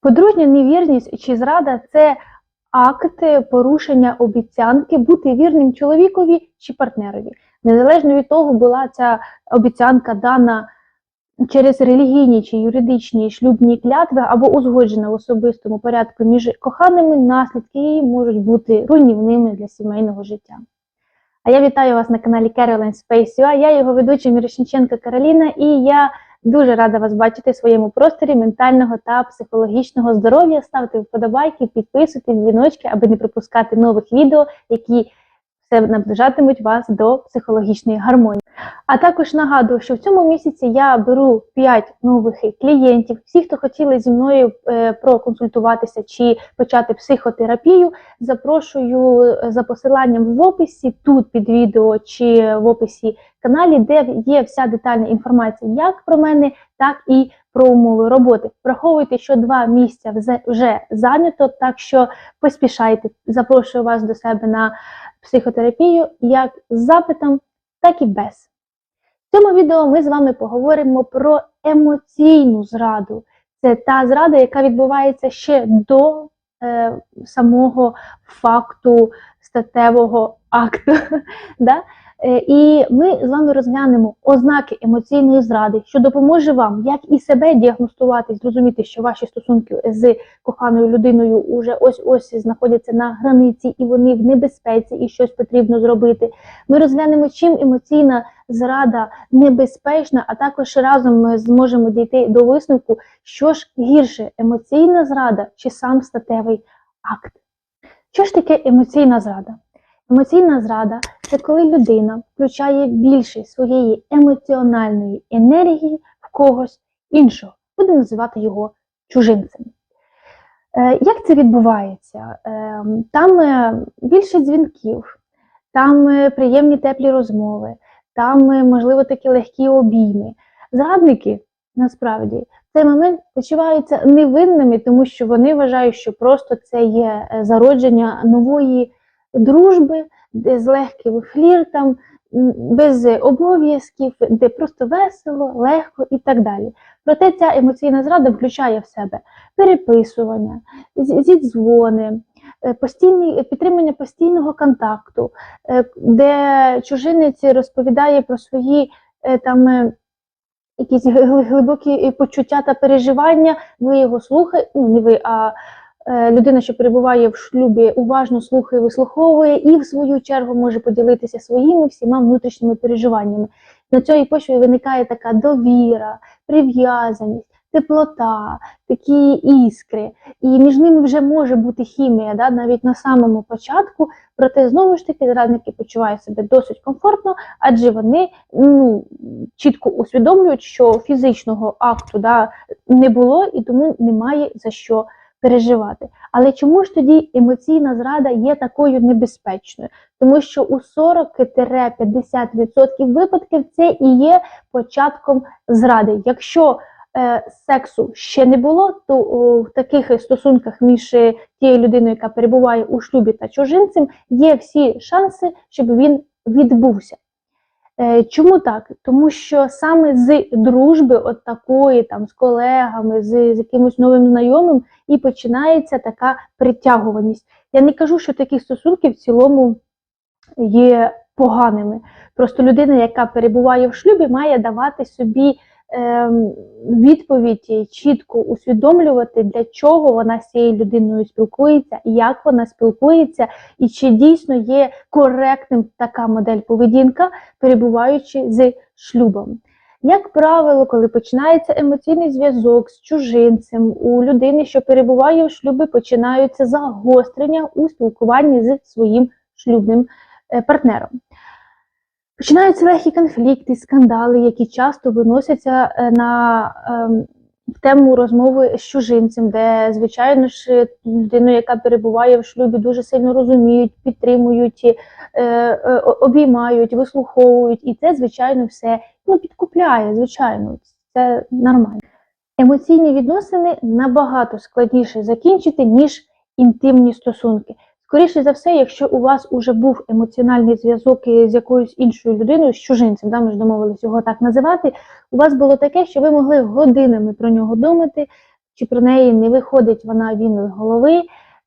Подружня невірність чи зрада це акт порушення обіцянки бути вірним чоловікові чи партнерові. Незалежно від того, була ця обіцянка дана через релігійні чи юридичні шлюбні клятви або узгоджена в особистому порядку між коханими, наслідки її можуть бути руйнівними для сімейного життя. А я вітаю вас на каналі Caroline Space UA. Я його ведуча Мірошниченко Кароліна, і я дуже рада вас бачити в своєму просторі ментального та психологічного здоров'я. Ставте вподобайки, підписуйте дзвіночки, аби не пропускати нових відео, які все наближатимуть вас до психологічної гармонії. А також нагадую, що в цьому місяці я беру 5 нових клієнтів. Всі, хто хотіли зі мною е, проконсультуватися чи почати психотерапію, запрошую е, за посиланням в описі тут під відео чи в описі каналі, де є вся детальна інформація як про мене, так і про умови роботи. Враховуйте, що два місця вже- вже зайнято, так що поспішайте. Запрошую вас до себе на психотерапію як з запитом, так і без. В цьому відео ми з вами поговоримо про емоційну зраду. Це та зрада, яка відбувається ще до е, самого факту статевого акту. да? Е, І ми з вами розглянемо ознаки емоційної зради, що допоможе вам як і себе діагностувати, зрозуміти, що ваші стосунки з коханою людиною уже ось ось знаходяться на границі і вони в небезпеці, і щось потрібно зробити. Ми розглянемо, чим емоційна зрада небезпечна, а також разом ми зможемо дійти до висновку, що ж гірше емоційна зрада чи сам статевий акт. Що ж таке емоційна зрада? Емоційна зрада це коли людина включає більше своєї емоціональної енергії в когось іншого. Будемо називати його чужинцем. Е, Як це відбувається? Е, Там е, більше дзвінків, там приємні теплі розмови, там, можливо, такі легкі обійми. Зрадники насправді цей момент почуваються невинними, тому що вони вважають, що просто це є е, зародження нової дружби, де з легким фліртом, без обов'язків, де просто весело, легко і так далі. Проте ця емоційна зрада включає в себе переписування, зідзвони, е, постійний, підтримання постійного контакту, е, де чужинець розповідає про свої там. Якісь глибокі е, почуття та переживання, ви його слухаєте, ну не ви, а е, людина, що перебуває в шлюбі, уважно слухає, вислуховує і в свою чергу може поділитися своїми всіма внутрішніми переживаннями. На цій почві виникає така довіра, прив'язаність, теплота, такі іскри. І між ними вже може бути хімія, да, навіть на самому початку. Проте знову ж таки зрадники почувають себе досить комфортно, адже вони ну, чітко усвідомлюють, що фізичного акту да, не було і тому немає за що переживати. Але чому ж тоді емоційна зрада є такою небезпечною? Тому що у 40-50% випадків це і є початком зради. Якщо сексу ще не було, то в таких стосунках між е, тією людиною, яка перебуває у шлюбі та чужинцем, є всі шанси, щоб він відбувся. Е, Чому так? Тому що саме з дружби, от такої, там, з колегами, з, з якимось новим знайомим, і починається така притягуваність. Я не кажу, що такі стосунки в цілому є поганими. Просто людина, яка перебуває в шлюбі, має давати собі відповідь чітко усвідомлювати, для чого вона з цією людиною спілкується, як вона спілкується, і чи дійсно є коректним така модель поведінка, перебуваючи з шлюбом. Як правило, коли починається емоційний зв'язок з чужинцем, у людини, що перебуває в шлюбі, починаються загострення у спілкуванні з своїм шлюбним е, партнером. Починаються легкі конфлікти, скандали, які часто виносяться е, на ем, в тему розмови з чужинцем, де, звичайно ж, людину, яка перебуває в шлюбі, дуже сильно розуміють, підтримують, е, е, обіймають, вислуховують, і це, звичайно, все ну, підкупляє, звичайно, це нормально. Емоційні відносини набагато складніше закінчити, ніж інтимні стосунки. Скоріше за все, якщо у вас уже був емоціональний зв'язок з якоюсь іншою людиною, з чужинцем, да, ми ж домовились його так називати, у вас було таке, що ви могли годинами про нього думати, чи про неї не виходить вона він з голови,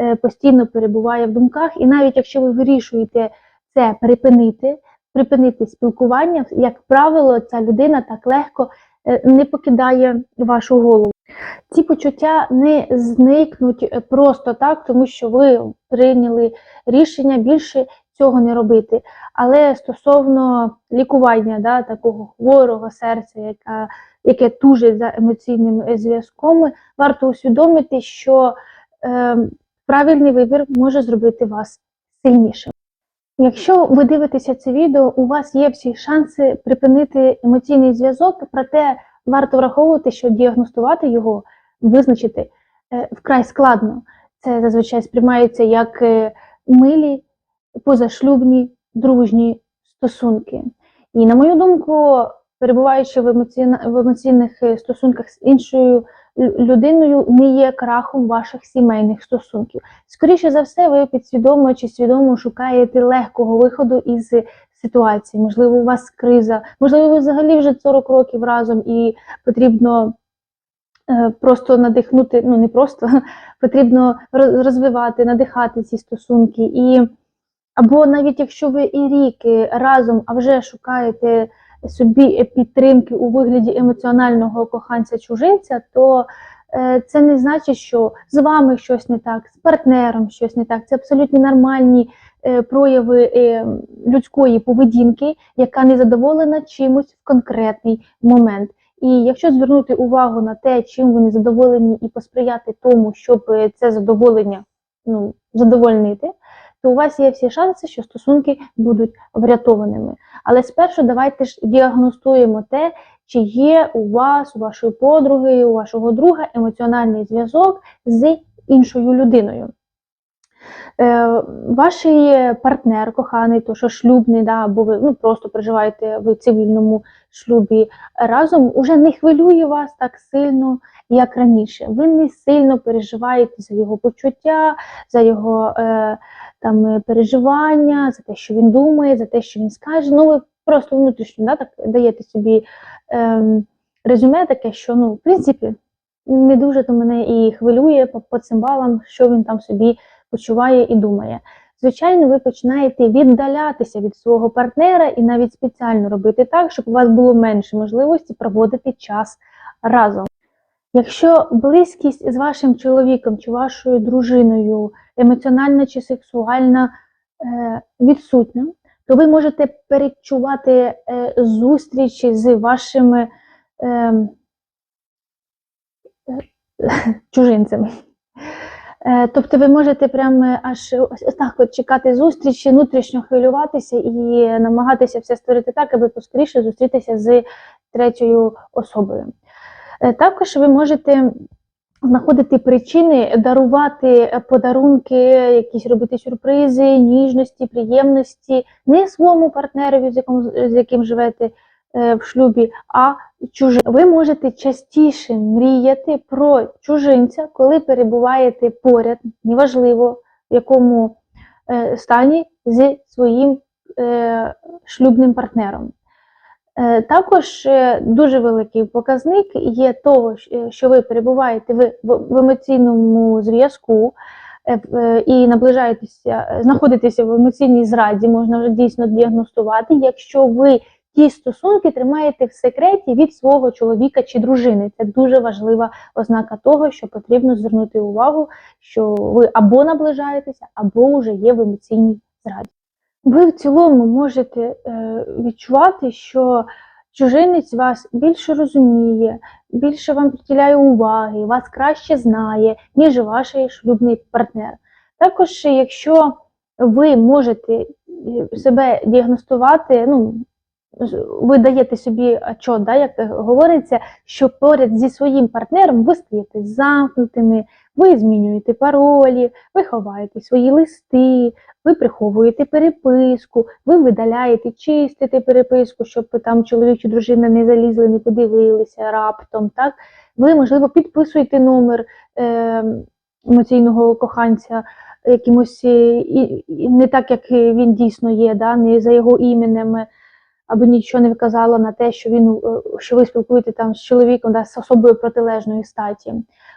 е, постійно перебуває в думках, і навіть якщо ви вирішуєте це припинити, припинити спілкування, як правило, ця людина так легко е, не покидає вашу голову. Ці почуття не зникнуть просто так, тому що ви прийняли рішення більше цього не робити. Але стосовно лікування да, такого хворого серця, яка, яке тужить за емоційним зв'язком, варто усвідомити, що е, правильний вибір може зробити вас сильнішим. Якщо ви дивитеся це відео, у вас є всі шанси припинити емоційний зв'язок, проте варто враховувати, що діагностувати його, визначити е, вкрай складно. Це зазвичай сприймається як е, милі, позашлюбні, дружні стосунки. І, на мою думку, перебуваючи в, емоційна, емоційних е, стосунках з іншою людиною, не є крахом ваших сімейних стосунків. Скоріше за все, ви підсвідомо чи свідомо шукаєте легкого виходу із ситуації. Можливо, у вас криза, можливо, ви взагалі вже 40 років разом і потрібно е, просто надихнути, ну не просто, потрібно розвивати, надихати ці стосунки. І або навіть якщо ви і рік е, разом, а вже шукаєте собі підтримки у вигляді емоціонального коханця-чужинця, то е, це не значить, що з вами щось не так, з партнером щось не так. Це абсолютно нормальні е, прояви е, людської поведінки, яка не задоволена чимось в конкретний момент. І якщо звернути увагу на те, чим ви не задоволені, і посприяти тому, щоб це задоволення ну, задовольнити, то у вас є всі шанси, що стосунки будуть врятованими. Але спершу давайте ж діагностуємо те, чи є у вас, у вашої подруги, у вашого друга емоціональний зв'язок з іншою людиною. Е, ваш партнер коханий, то що шлюбний, да, або ви ну, просто проживаєте в цивільному шлюбі разом, уже не хвилює вас так сильно, як раніше. Ви не сильно переживаєте за його почуття, за його е, там е, переживання, за те, що він думає, за те, що він скаже. Ну, ви просто внутрішньо да, так даєте собі ем, резюме таке, що ну, в принципі не дуже то мене і хвилює по, по цим балам, що він там собі почуває і думає. Звичайно, ви починаєте віддалятися від свого партнера і навіть спеціально робити так, щоб у вас було менше можливості проводити час разом. Якщо близькість з вашим чоловіком чи вашою дружиною емоціональна чи сексуальна е, відсутня, то ви можете перечувати е, зустрічі з вашими е, е, чужинцями. Е, Тобто ви можете прямо аж так от чекати зустрічі, внутрішньо хвилюватися і намагатися все створити так, аби поскоріше зустрітися з третьою особою. Е, Також ви можете знаходити причини дарувати подарунки, якісь робити сюрпризи, ніжності, приємності не своєму партнерові, з яким, з яким живете в шлюбі, а чужим. Ви можете частіше мріяти про чужинця, коли перебуваєте поряд, неважливо в якому е, стані зі своїм е, шлюбним партнером. Е, Також е, дуже великий показник є того, що ви перебуваєте в, емоційному зв'язку е, е, і наближаєтеся, е, знаходитеся в емоційній зраді, можна вже дійсно діагностувати, якщо ви ті стосунки тримаєте в секреті від свого чоловіка чи дружини. Це дуже важлива ознака того, що потрібно звернути увагу, що ви або наближаєтеся, або вже є в емоційній зраді. Ви в цілому можете е, відчувати, що чужинець вас більше розуміє, більше вам приділяє уваги, вас краще знає, ніж ваш шлюбний партнер. Також, якщо ви можете е, себе діагностувати, ну, ви даєте собі отчет, да, як говориться, що поряд зі своїм партнером ви стаєте замкнутими, ви змінюєте паролі, ви ховаєте свої листи, ви приховуєте переписку, ви видаляєте, чистите переписку, щоб там чоловік чи дружина не залізли, не подивилися раптом. Так? Ви, можливо, підписуєте номер е, емоційного коханця якимось е, і, і не так, як він дійсно є, да? не за його іменем. Аби нічого не вказало на те, що він е, що ви спілкуєте там з чоловіком да, з особою протилежної статі.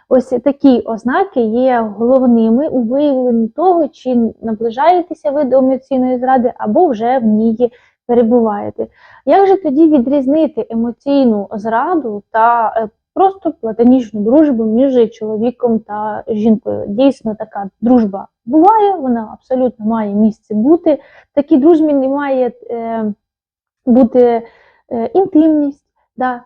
Ось такі ознаки є головними у виявленні того, чи наближаєтеся ви до емоційної зради, або вже в ній перебуваєте. Як же тоді відрізнити емоційну зраду та е, просто платонічну дружбу між чоловіком та жінкою? Дійсно, така дружба буває, вона абсолютно має місце бути. В такій дружбі не має е, бути е, інтимність. Да.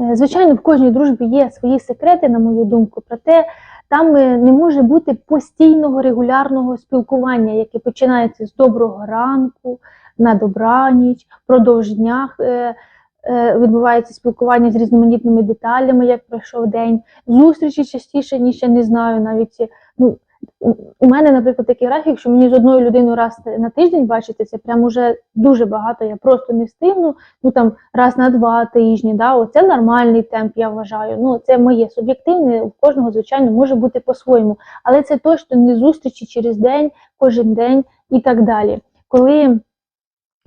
Е, Звичайно, в кожній дружбі є свої секрети, на мою думку, проте там е, не може бути постійного регулярного спілкування, яке починається з доброго ранку, на добраніч, впродовж дня відбувається спілкування з різноманітними деталями, як пройшов день. Зустрічі частіше, ніж я не знаю, навіть ну, у- мене, наприклад, такий графік, що мені з одною людиною раз на тиждень бачитися, прям уже дуже багато. Я просто не встигну. Ну там раз на два тижні. Да, оце нормальний темп, я вважаю. Ну це моє суб'єктивне. У кожного, звичайно, може бути по-своєму, але це точно не зустрічі через день, кожен день і так далі. Коли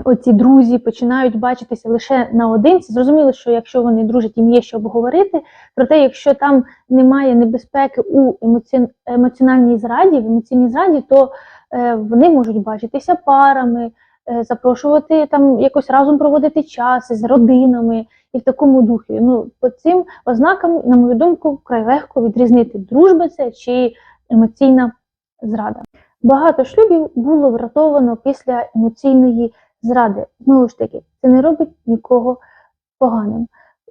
оці друзі починають бачитися лише наодинці, зрозуміло, що якщо вони дружать, їм є що обговорити. Проте, якщо там немає небезпеки у емоці... емоціональній зраді, в емоційній зраді, то е, вони можуть бачитися парами, е, запрошувати там якось разом проводити час з родинами і в такому духі. Ну, по цим ознакам, на мою думку, вкрай легко відрізнити дружба це чи емоційна зрада. Багато шлюбів було врятовано після емоційної зради. Знову ж таки, це не робить нікого поганим.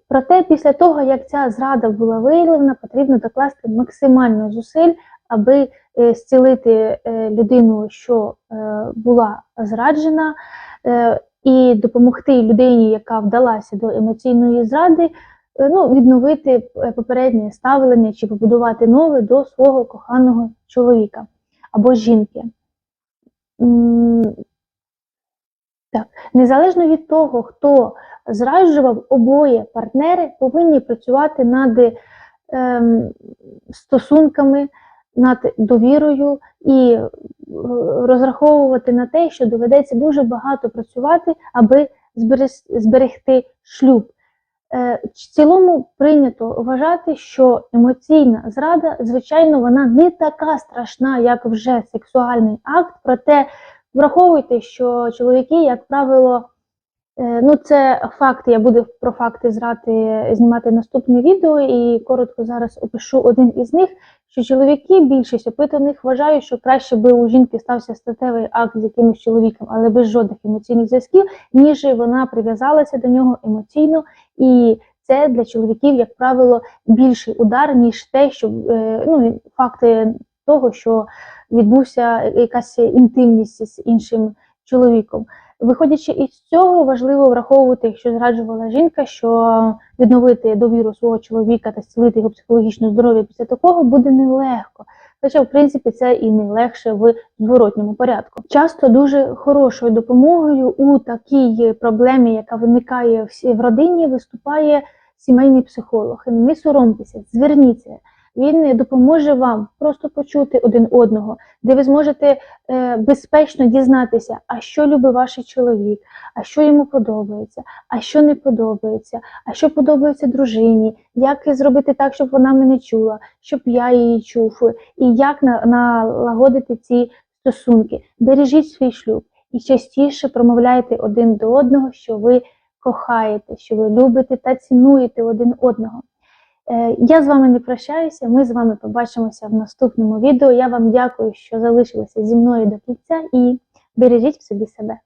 Проте, після того, як ця зрада була виявлена, потрібно докласти максимально зусиль, аби е, зцілити е, людину, що е, була зраджена, і допомогти людині, яка вдалася до емоційної зради, ну, відновити попереднє ставлення чи побудувати нове до свого коханого чоловіка або жінки. Так, незалежно від того, хто зраджував, обоє партнери повинні працювати над ем, стосунками, над довірою і е, розраховувати на те, що доведеться дуже багато працювати, аби зберегти шлюб. Е, В цілому прийнято вважати, що емоційна зрада, звичайно, вона не така страшна, як вже сексуальний акт, проте враховуйте, що чоловіки, як правило, е, ну це факти, я буду про факти зради знімати наступне відео і коротко зараз опишу один із них, що чоловіки, більшість опитаних вважають, що краще би у жінки стався статевий акт з якимось чоловіком, але без жодних емоційних зв'язків, ніж вона прив'язалася до нього емоційно, і це для чоловіків, як правило, більший удар, ніж те, що е, ну, факти того, що відбувся якась інтимність з іншим чоловіком. Виходячи із цього, важливо враховувати, якщо зраджувала жінка, що відновити довіру свого чоловіка та зцілити його психологічне здоров'я після такого буде нелегко. Хоча, в принципі, це і не легше в зворотньому порядку. Часто дуже хорошою допомогою у такій проблемі, яка виникає в- в родині, виступає сімейний психолог. Не соромтеся, зверніться. Він допоможе вам просто почути один одного, де ви зможете е, безпечно дізнатися, а що любить ваш чоловік, а що йому подобається, а що не подобається, а що подобається дружині, як зробити так, щоб вона мене чула, щоб я її чув, і як на- налагодити ці стосунки. Бережіть свій шлюб і частіше промовляйте один до одного, що ви кохаєте, що ви любите та цінуєте один одного. Е, Я з вами не прощаюся. Ми з вами побачимося в наступному відео. Я вам дякую, що залишилися зі мною до кінця і бережіть в собі себе.